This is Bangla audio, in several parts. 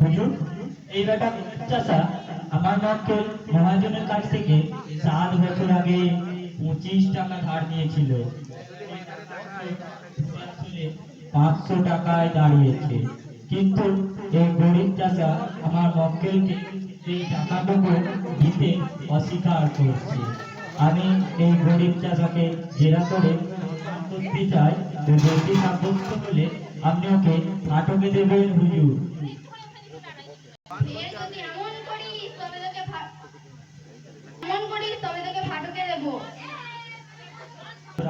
হুজুর এই ব্যাপার চাষা আমার মহাজনের কাছ থেকে সাত বছর আগে পঁচিশ টাকা ধার নিয়েছিল। পাঁচশো টাকায় দাঁড়িয়েছে। কিন্তু এই গরিব চাষা আমার মক্কেলকে এই টাকাটুকু দিতে অস্বীকার করছে। আমি এই গরিব চাষাকে জেরা করে করতে চাই তো দোষী সাব্যস্ত হলে আপনি ওকে আটকে দেবেন হুজুর।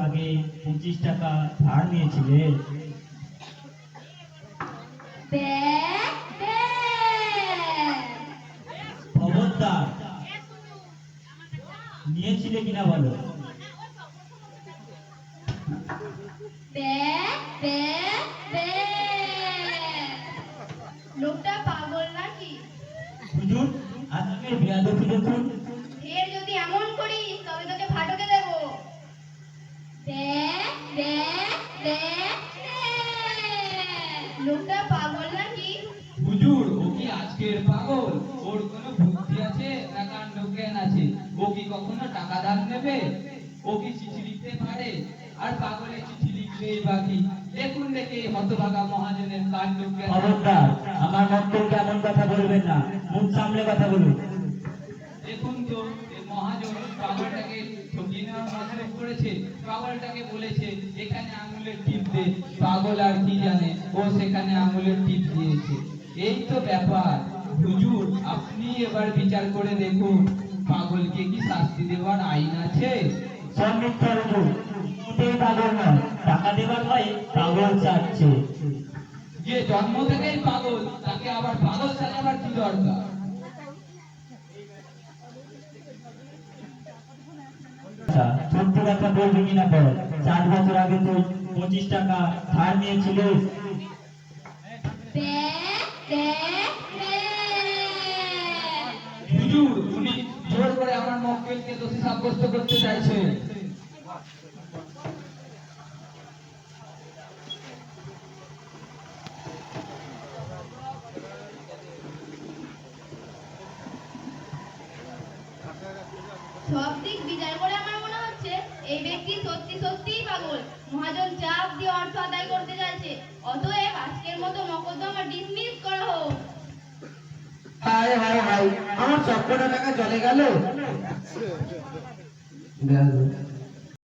আগে পঁচিশ টাকা ধার নিয়েছিলে। খবরদার নিয়েছিলে কিনা বলো? ব্যাগ ব্যাগ ব্যাগ লোকটা পাগল নাকি? হুজুর আজকে বেয়াদবি দেখুন। ফের যদি এমন করিস তবে তোকে ফাটকে দেবো। ব্যাগ ব্যাগ ব্যাগ লোকটা পাগল নাকি? হুজুর ও কি আজকের পাগল? ওর কোনো বুদ্ধি আছে না কাণ্ড জ্ঞান আছে? ও কি কখনো টাকা ধার নেবে ও কি চিঠি দেখুন দেখে হতভাগা মহাজনের কাণ্ড খবরদার আমার মক্কেলকে এমন কথা বলবেন না। মুখ সামলে কথা বলুন। দেখুন তো মহাজন পাগলটাকে ঠকিয়ে নেওয়ার মতলব করেছে পাগলটাকে বলেছে এখানে আঙুলের টিপ দে। পাগল আর কি জানে ও সেখানে আঙুলের টিপ দিয়েছে। এই তো ব্যাপার। হুজুর আপনি এবার বিচার করে দেখুন পাগলকে কি শাস্তি দেওয়ার আইন আছে? মিথ্যা হুজুর। দেবার ভয়ে পাগল চাচ্ছে যে জন্ম থেকেই পাগল তাকে আবার পাগল সাজাবার কি দরকার? আচ্ছা ছোট্ট বলবি কিনা বল? চার বছর আগে তুই পঁচিশ টাকা ধার ব্যাগ হুজুর উনি জোর করে আমার মক্কেলকে দোষী সাব্যস্ত করতে চাইছেন সব দিক বিচার করে আমার মনে হচ্ছে এই ব্যক্তি সত্যি সত্যিই পাগল। মহাজন চাপ দিয়ে অর্থ আদায় করতে চাইছে। অতএব আজকের মতো মকদ্দমা ডিসমিস করা হোক। হায় হায় হায়। আমার সবকটা টাকা চলে গেল।